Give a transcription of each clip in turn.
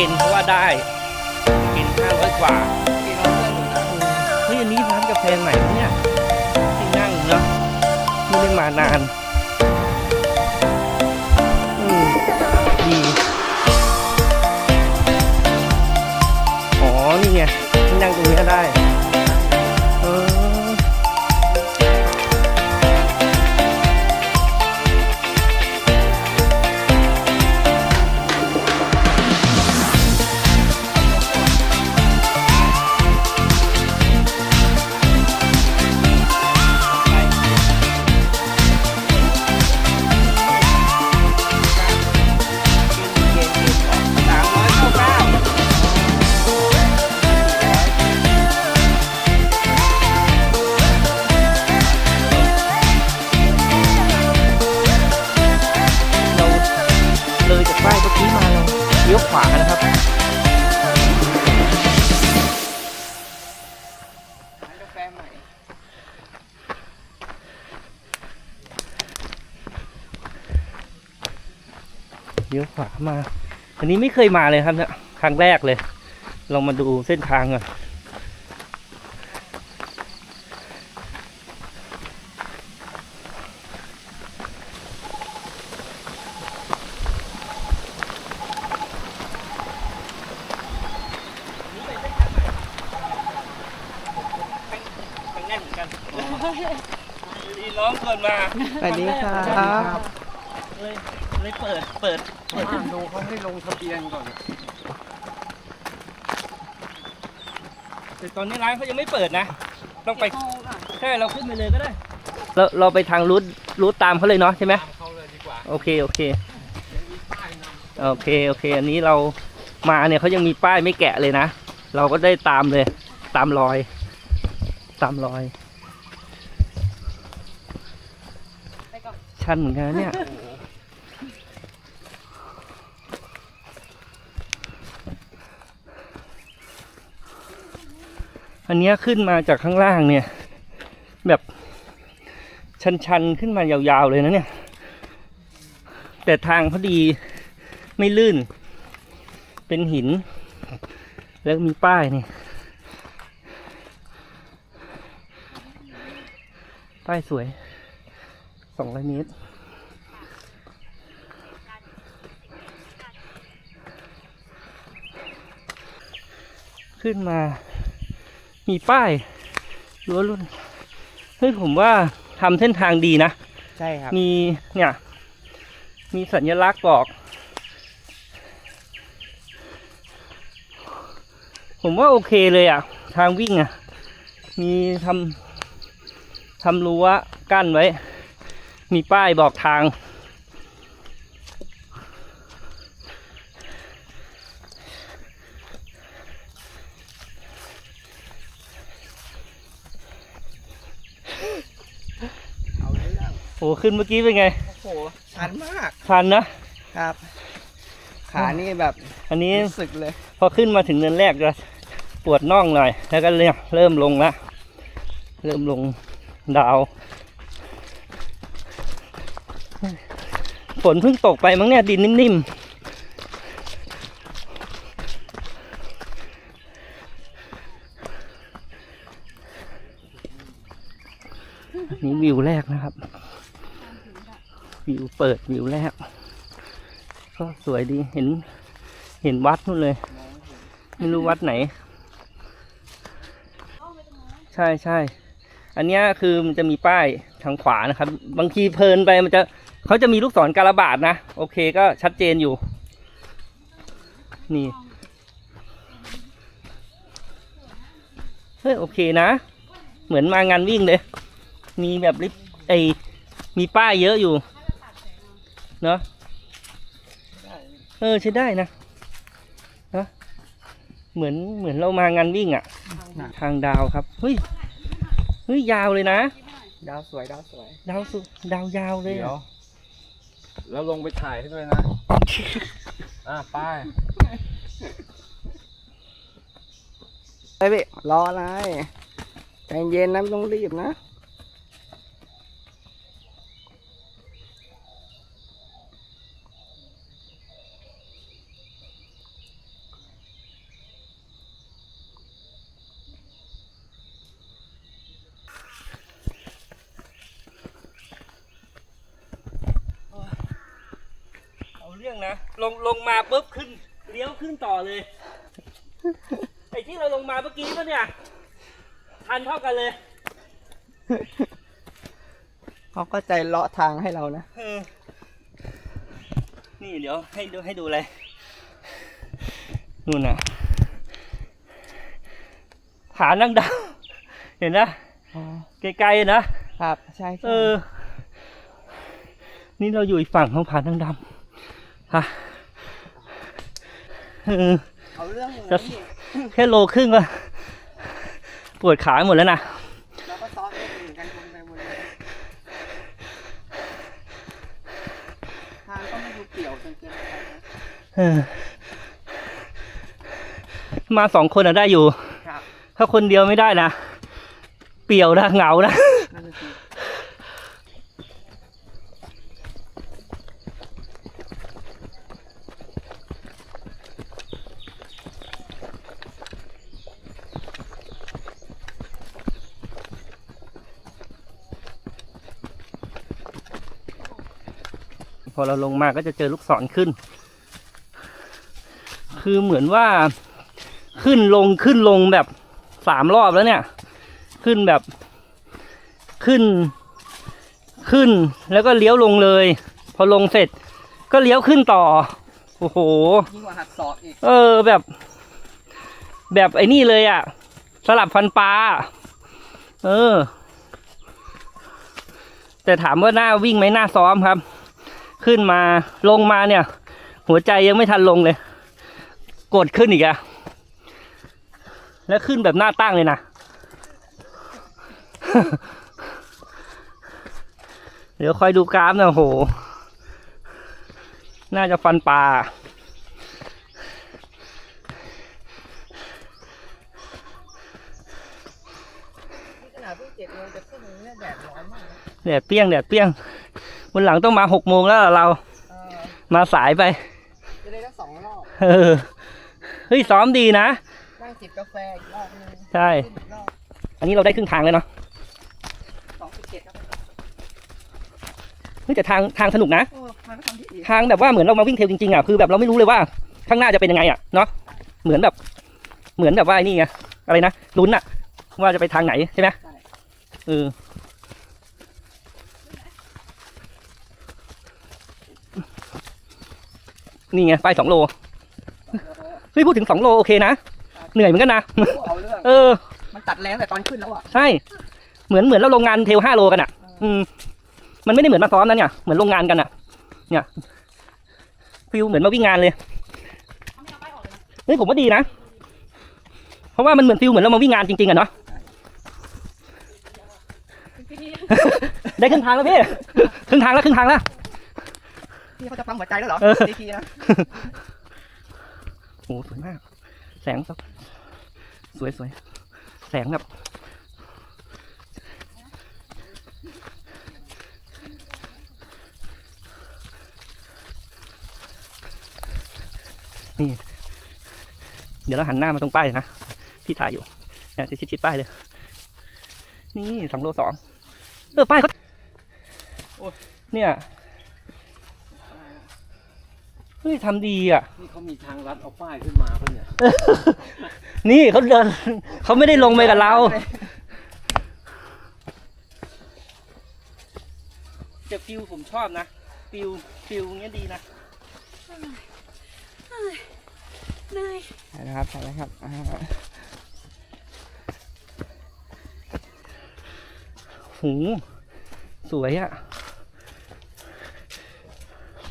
กินเพราะว่าได้เกินห้าร้อยกว่าเฮ้ยอันนี้ร้านกาแฟใหม่เนี่ยที่นั่งเนาะไม่ได้มานาน เลี้ยวขวามา อันนี้ไม่เคยมาเลยครับเนี่ยครั้งแรกเลย ลองมาดูเส้นทางก่อน แน่นเหมือนกันดีน้องคนมา สวัสดีครับ เลยเลยเปิด เปิด เปิด ดูเขาให้ลงทะเบียนก่อน แต่ตอนนี้ร้านเขายังไม่เปิดนะ ต้องไปใช่เราขึ้นไปเลยก็ได้ เราเราไปทางรูทรูทตามเขาเลยเนาะใช่ไหมเขาเลยดีกว่าโอเคโอเคโอเคโอเค อันนี้เรามาเนี่ยเขายังมีป้ายไม่แกะเลยนะ เราก็ได้ตามเลย ตามรอย ตามรอย ชันเหมือนกันนะเนี่ย อันนี้ขึ้นมาจากข้างล่างเนี่ย แบบชันๆ ขึ้นมายาวๆเลยนะเนี่ย แต่ทางเขาดีไม่ลื่น เป็นหิน แล้วมีป้ายนี่ป้ายสวยสองร้อยเมตรขึ้นมา มีป้ายรั้วรุ่นเฮ้ยผมว่าทำเส้นทางดีนะ ใช่ครับมีเนี่ย มีสัญลักษณ์บอก ผมว่าโอเคเลยอะ ทางวิ่งอะ มีทำทำรั้วกั้นไว้ มีป้ายบอกทาง เอาเรื่อง โอ้ขึ้นเมื่อกี้เป็นไง โอ้โหชันมากชันนะครับ ขานี่แบบอันนี้รู้สึกเลย พอขึ้นมาถึงเนินแรกจะปวดน่องหน่อย แล้วก็เริ่มเริ่มลงละเริ่มลงดาวฝนเพิ่งตกไปมั้งเนี่ยดินนิ่มๆอันนี้วิวแรกนะครับ วิวเปิดวิวแรก ก็สวยดีเห็น เห็นวัดนู่นเลย ไม่รู้วัดไหน ใช่ใช่อันนี้คือมันจะมีป้ายทางขวานะครับ บางทีเพลินไปมันจะเขาจะมีลูกศรการะบาดนะ โอเคก็ชัดเจนอยู่ นี่เฮ้ยโอเคนะ เหมือนมางานวิ่งเลย มีแบบลิฟไอมีป้ายเยอะอยู่ เนาะเออใช้ได้นะเนอะเหมือนเหมือนเรามางานวิ่งอะทางดาวครับเฮ้ยเฮ้ยยาวเลยนะ ดาวสวยดาวสวย ดาวสุดดาวยาวเลยเดี๋ยอะวแล้วลงไปถ่ายให้ด้วยนะ อะไป้ายไปพี่รออะไรใจเย็นนะไม่ต้องรีบนะ นะ ลงลงมาปุ๊บขึ้น เลี้ยวขึ้นต่อเลย ไอ้ที่เราลงมาเมื่อกี้ก็เนี่ย ทันเท่ากันเลย เขาก็ใจเลาะทางให้เรานะ เออ นี่เดี๋ยวให้ดูให้ดูเลยนู่นน่ะ ผานั่งดาวเห็นนะ อ๋อ ไกลๆนะ ครับ ใช่เอใช่ อ นี่เราอยู่อีกฝั่งของผานั่งดำ ฮะเออเอาเรื่องอยู่จะนะพี่แค่โลครึ่งก็ปวดขาหมดแล้วนะ เราก็ซ้อมเล่นเหมือนกันวนไปวนมาทางก็ไม่ดูเปี่ยวจนเกินไปนะเออมาสองคนอะได้อยู่ ครับ ถ้าคนเดียวไม่ได้นะ เปี่ยวนะเหงานะ พอเราลงมาก็จะเจอลูกศรขึ้น คือเหมือนว่าขึ้นลงขึ้นลงแบบสามรอบแล้วเนี่ย ขึ้นแบบขึ้น ขึ้นแล้วก็เลี้ยวลงเลย พอลงเสร็จ ก็เลี้ยวขึ้นต่อ โอ้โหยิ่งกว่าหักศอกอีก เออแบบ แบบไอ้นี่เลยอะ่ะ สลับฟันปลาเออ แต่ถามว่าหน้าวิ่งไหมหน้าซ้อมครับ ขึ้นมาลงมาเนี่ย หัวใจยังไม่ทันลงเลย กดขึ้นอีกอะแล้วขึ้นแบบหน้าตั้งเลยนะ เดี๋ยวคอยดูกราฟนะโห น่าจะฟันปลาขนาดเพิ่งเจ็ดโมงจะขึ้นอย่างนี้แดดร้อนมากนะแดดเปรี้ยงแดดเปรี้ยง วันหลังต้องมาหกโมงแล้วล่ะเรา เออมาสายไป จะได้ทั้งสองรอบเออ เฮ้ยซ้อมดีนะ นั่งจิบกาแฟอีกรอบนึงใช่ ขึ้นอีกรอบอันนี้เราได้ครึ่งทางเลยเนาะสองสิบเจ็ดครับเฮ้ยแต่ทางทางสนุกนะ โอ้มันก็ทำที่ดีทางแบบว่าเหมือนเรามาวิ่งเทรลจริงๆอะคือแบบเราไม่รู้เลยว่า ข้างหน้าจะเป็นยังไงอะเนาะเหมือนแบบเหมือนแบบว่าไอ้นี่ไงอะไรนะลุ้นอะ ว่าจะไปทางไหนใช่ไหมเออ นี่ไง ไปสองโลเฮ้ยพูดถึงสองโลโอเคนะ เหนื่อยเหมือนกันนะ เอาเรื่อง เออ มันตัดแรงแต่ตอนขึ้นแล้วอะ ใช่ เหมือนเหมือนเราลงงานเทลห้าโลกันอะ อืม มันไม่ได้เหมือนมาซ้อมนะเนี่ย เหมือนลงงานกันอะ เนี่ยฟิลเหมือนมาวิ่งงานเลย เฮ้ยผมว่าดีนะ เพราะว่ามันเหมือนฟิลเหมือนเรามาวิ่งงานจริงๆอะเนาะ ได้ครึ่งทางแล้วพี่ ครึ่งทางแล้วครึ่งทางแล้ว พี่เขาจะปั๊มหัวใจแล้วเหรอเออ ดีทีนะโอ้สวยมาก แสงแบบสวยสวยแสงแบบนี่ เดี๋ยวเราหันหน้ามาตรงป้ายนะที่ถ่ายอยู่เนี่ยจะชิดๆป้ายเลย นี่สองโลสองเออป้ายเขาเนี่ย เฮ้ยทำดีอะ นี่เขามีทางลัดเอาป้ายขึ้นมาปะเนี่ยนี่เขาเดิน เขาไม่ได้ลงไปกับเรา แต่ฟิลผมชอบนะ ฟิลฟิลเงี้ยดีนะใช่นะครับใช่นะครับอ่าหูสวยอะ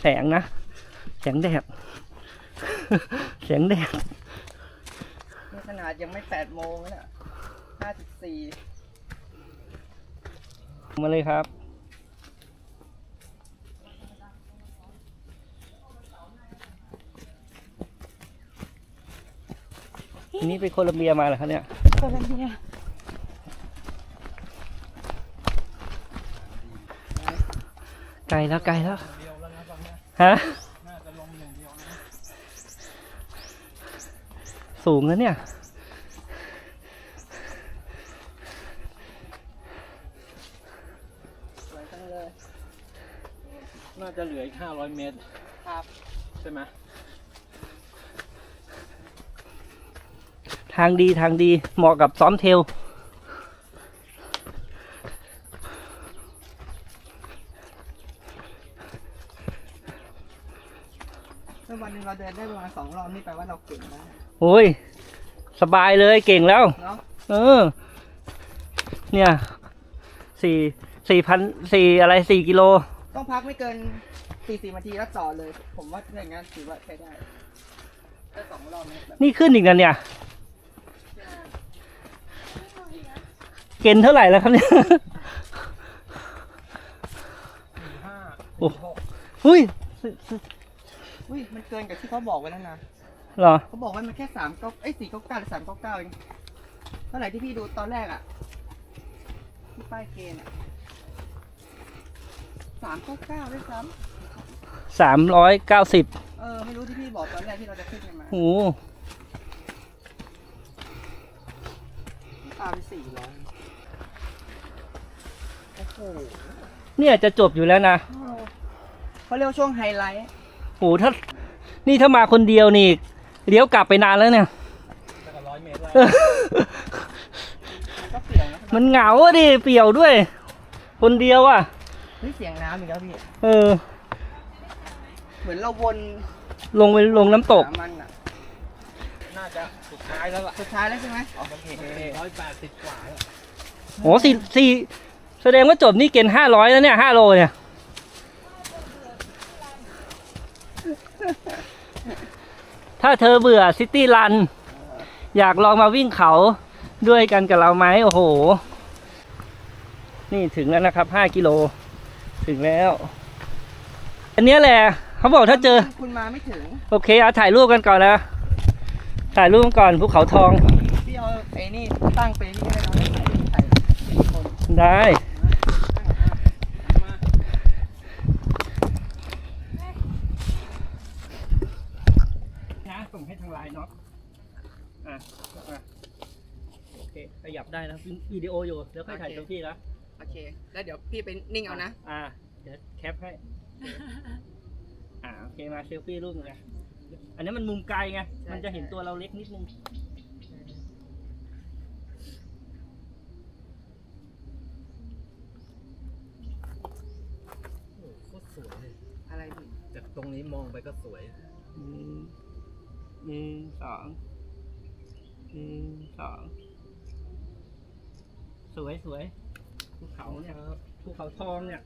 แสงนะ แสงแดด แสงแดด นี่ขนาดยังไม่แปดโมงแล้วเนี่ยห้าสิบสี่มาเลยครับอันนี้ไปโคลัมเบียมาเหรอครับเนี่ย โคลัมเบียไกลแล้วไกลแล้ว ฮะ สูงแล้วเนี่ย สวยจังเลย น่าจะเหลืออีก500เมตร ครับ ใช่ไหมทางดีทางดีเหมาะกับซ้อมเทรลถ้าวันหนึงเราเดินได้ประมาณสองรอบนี่แปลว่าเราเก่งนะ โอ้ย สบายเลยเก่งแล้วเนาะเออ เนี่ยสี่สี่พันสี่อะไรสี่กิโล ต้องพักไม่เกินสี่สิบนาทีแล้วต่อเลย ผมว่าถ้าอย่างนั้นถือว่าใช้ได้ถ้าสองรอบนี้แบบนี่ขึ้นอีกนะเนี่ย เกณฑ์เท่าไหร่แล้วครับเนี่ยห้าโอ้หุ้ยอุ้ย มันเกินกับที่เขาบอกไว้แล้วนะ เหรอ เขาบอกว่ามันแค่สามเก้าเอ้ยสี่เก้าเก้าหรือสามเก้าเก้าเองเท่าไหร่ที่พี่ดูตอนแรกอะที่ป้ายเกณฑ์อะสามเก้าเก้าด้วยซ้สามร้อยเก้าสิบำเออไม่รู้ที่พี่บอกตอนแรกที่เราจะขึ้นกันมาโอ้โหปาไปสี่ร้อยโอ้โหเนี่ยจะจบอยู่แล้วนะเขาเรียกว่าช่วงไฮไลท์ โหถ้า นี่ถ้ามาคนเดียวนี่ เลี้ยวกลับไปนานแล้วเนี่ยแล้วก็ร้อยเมตรแล้วมันก็เปลี่ยนนะมันเหงาอะดิเปี่ยวด้วย คนเดียวอะเฮ้ยเสียงน้ำอีกแล้วพี่ เออ เหมือนเราวนลงไปลงน้ำตก หามันอะน่าจะสุดท้ายแล้วล่ะสุดท้ายแล้วใช่ไหมโอเคร้อยแปดสิบกว่าแล้วโหสี่สี่แสดงว่าจบนี่เกณฑ์ห้าร้อยแล้วเนี่ยห้าโลเนี่ย ถ้าเธอเบื่อซิตี้รัน อยากลองมาวิ่งเขาด้วยกันกับเราไหมโอ้โห นี่ถึงแล้วนะครับห้ากิโล ถึงแล้ว อันเนี้ยแหละ เขาบอกถ้าเจอ คุณมาไม่ถึง โอเคเอาถ่ายรูปกันก่อนนะ ถ่ายรูปกันก่อนภูเขาทอง พี่เอาไอ้นี่ตั้งไปนี่ให้เราถ่ายถ่ายคนได้ นะส่งให้ทางไลน์เนาะอะอะโอเค ขยับ ได้นะวิดีโออยู่เดี๋ยวค่อยถ่ายตรงที่นะโอเค แล้วเดี๋ยวพี่ไปนิ่งเอานะ อ่า เดี๋ยวแคปให้ อ่าโอเคมาเซลฟี่รูปหนึงนะอันนี้มันมุมไกลไงมันจะเห็นตัวเราเล็กนิดนึง โอ้โหโคตรสวยเลยอะไรพี่จากตรงนี้มองไปก็สวย หนึ่งหนึ่งสองหนึ่งสองส วยสวยภูเขาเนี่ยภูเขาทองเนี่ย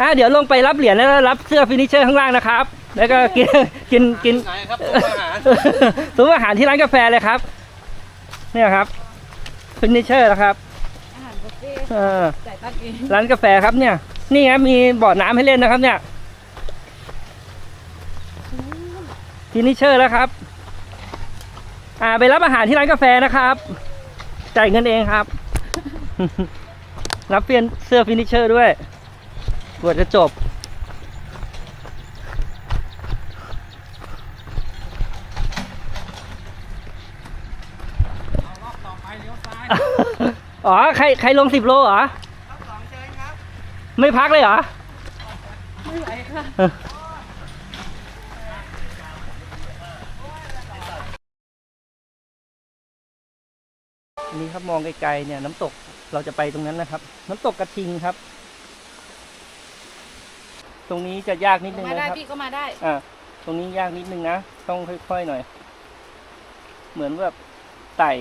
อะเดี๋ยวลงไปรับเหรียญแล้วรับเสื้อฟินิชเชอร์ข้างล่างนะครับ แล้วก็กินกินกินไหนครับตัวอาหารซุ้มอาหารที่ร้านกาแฟเลยครับ เนี่ยครับฟินิชเชอร์นะครับอาหารบุฟเฟ่ต์เออจ่ายตังค์เองร้านกาแฟครับเนี่ย นี่ครับมีบ่อน้ำให้เล่นนะครับ เนี่ยฟินิชเชอร์แล้วครับ อ่าไปรับอาหารที่ร้านกาแฟนะครับ จ่ายเงินเองครับ รับเปลี่ยนเสื้อฟินิชเชอร์ด้วยกว่าจะจบรอบต่อไปเลี้ยวซ้ายอ๋อ ใครใครลงสิบโลเหรอรอบสองเชิญครับ ไม่พักเลยเหรอ ไม่ไหวค่ะ อั นนี้ครับ มองไกลๆเนี่ย น้ำตกเราจะไปตรงนั้นนะครับ น้ำตกกระทิงครับ ตรงนี้จะยากนิดนึงมานะได้ครับพี่ก็มาได้ อ่าตรงนี้ยากนิดนึงนะต้องค่อยๆหน่อย เหมือนแบบไต่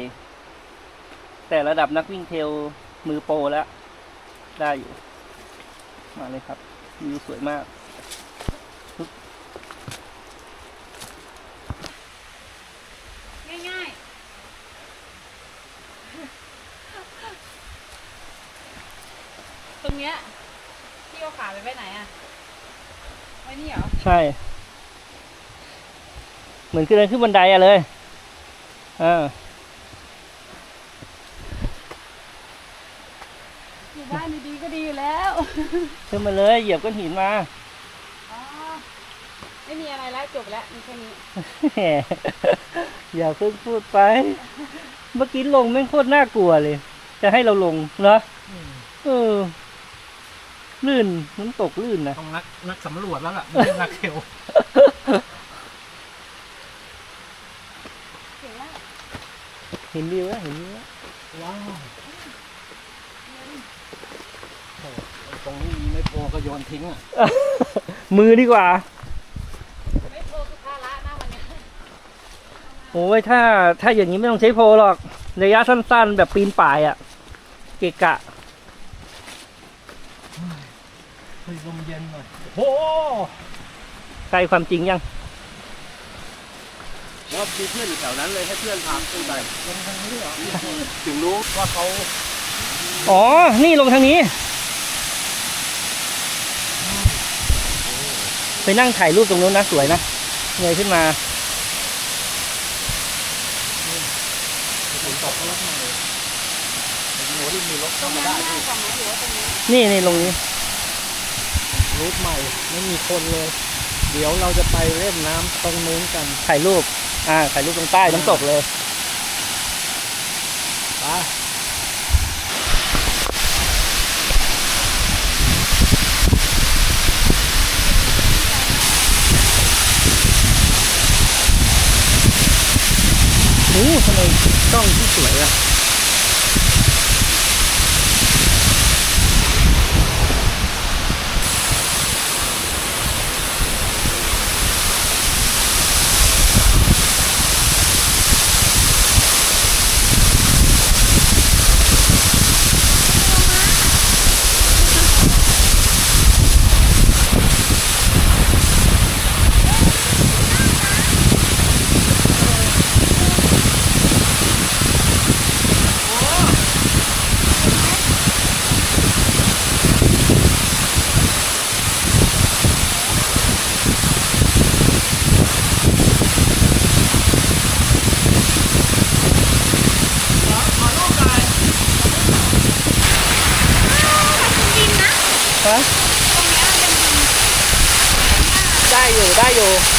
แต่ระดับนักวิ่งเทรลมือโปรแล้ว ได้อยู่ มาเลยครับวิวสวยมาก ง่ายๆ ตรงเนี้ยพี่เอาขาไปไว้ไหนอะ ไว้ นี่เหรอ ใช่ เหมือนขึ้นเดินขึ้นบันไดอะเลยอ่าอยู่บ้านดีๆก็ดีอยู่แล้ว ขึ้นมาเลยเหยียบก้อนหินมาอ๋อ ไม่มีอะไรแล้วจบแล้วมีแค่นี้ แหมอย่าเพิ่งพูดไป เมื่อกี้ลงแม่งโคตรน่ากลัวเลย จะให้เราลงเนาะเออ ลื่นน้ำตกลื่นนะต้องนักนักสำรวจแล้วล่ะไม่ใช่นักเทลเก่งมากเห็นวิวแล้วเห็นวิวแล้วว้าวโอ้ตรงนี้มีไม่โปรก็โยนทิ้งอะมือดีกว่า ไม่โทรสุภาระนะวันเนี้ยโอ้ยถ้าถ้าอย่างนี้ไม่ต้องใช้โพลหรอกระยะสั้นๆ แบบปีนป่ายอะเกะกะ เฮ้ยลมเย็นหน่อยโอ้โหใกล้ความจริงยังว่ามีเพื่อนอยู่แถวนั้นเลยให้เพื่อนพาขึ้นไปลงทางนี้เหรอถึงรู้ว่าเขาอ๋อ นี่ลงทางนี้ ไปนั่งถ่ายรูปตรงนู้นนะสวยนะเงยขึ้นมาฝนตกก็รับมาเลยโอ้โหที่มีรถเข้ามาได้ง่ายกว่าไหมหรือว่าตรงนี้นี่นี่ลงนี้ รูทใหม่ ไม่มีคนเลย เดี๋ยวเราจะไปเล่นน้ำตรงนู้นกันถ่ายรูป อ่าถ่ายรูปตรงใต้น้ำตกเลยไปโอ้ทำไมกล้องที่สวยอะฮะได้ อ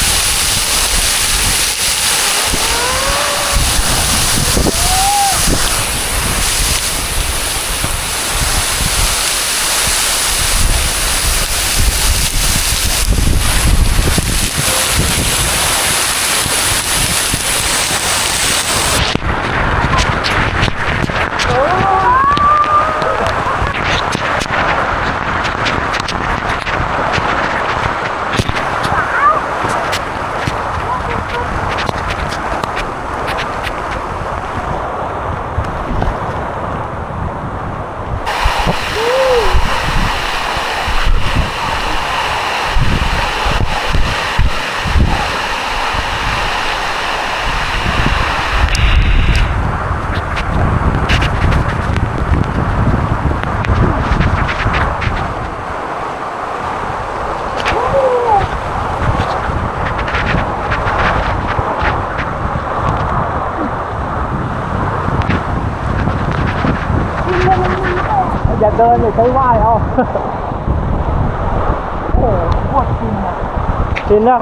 ยู่ได้อยู่อย่าเดินเลยใช้ว่ายเอา โอ้โหโคตรฟินอะฟิงนะ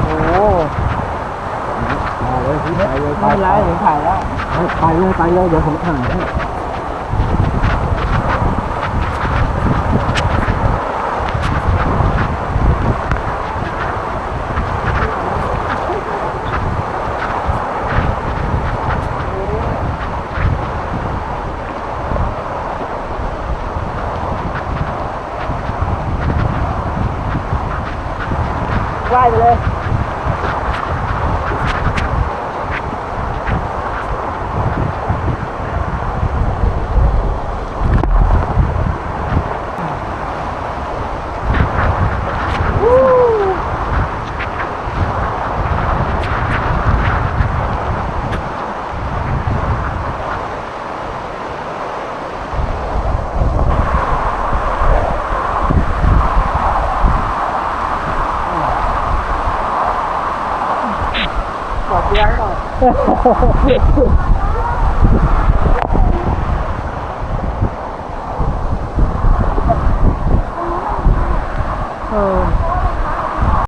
โอ้ ไปเลยพี่ ไปเลยไปไม่เป็นไรเห็นถ่ายแล้ว ไปเลยไปเลยเดี๋ยวผมถ่ายให้ ほほ。